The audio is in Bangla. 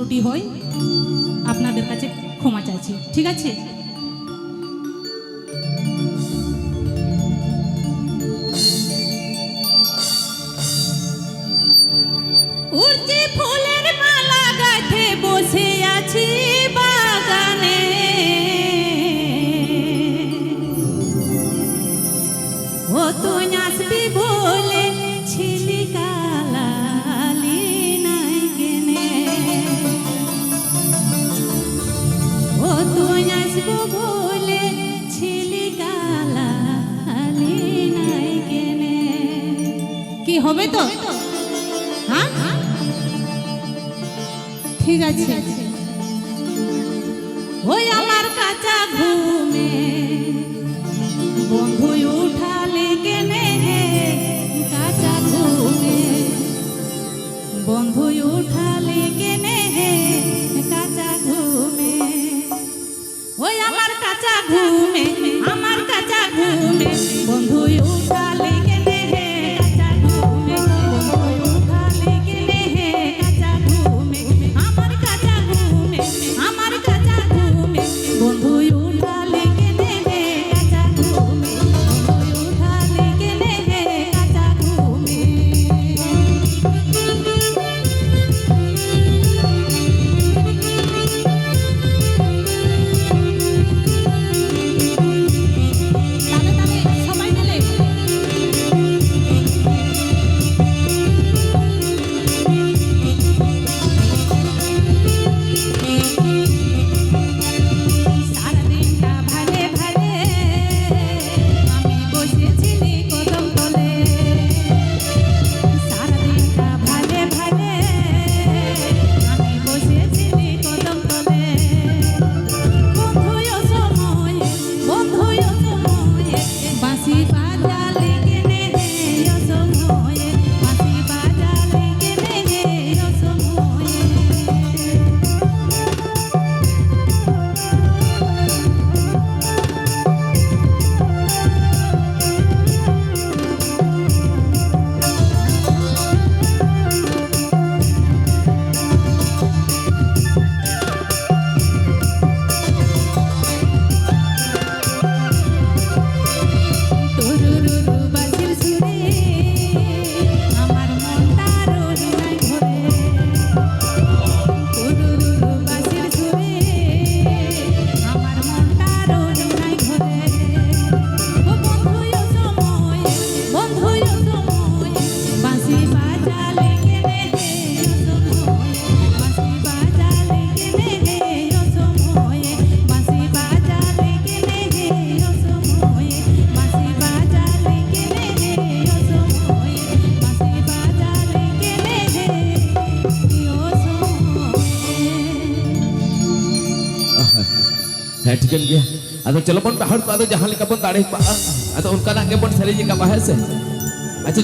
ত্রুটি হয় আপনাদের কাছে ক্ষমা চাইছি। ঠিক আছে? উড়ছে ফুলের মালা গাঁথে বসে। আসব বলে ছিলি কালালি নাই কেনে। কি হবে তো? হ্যাঁ? ঠিক আছে। ওই আমার কাঁচা ঘুমে। বন্ধু উঠালে কেনে কাঁচা ঘুমে। বন্ধু উঠালে কেনে কাঁচা ঘুমে। ওই আমার কাঁচা ঘুমে আমার কাঁচা ঘুমে। বন্ধু উঠালে है ठिकन गया अदो चलो बन पहाड़ को अदो जहां लेका बन दाड़े पा अदो उनका ना के बन सरी जी का बाहे से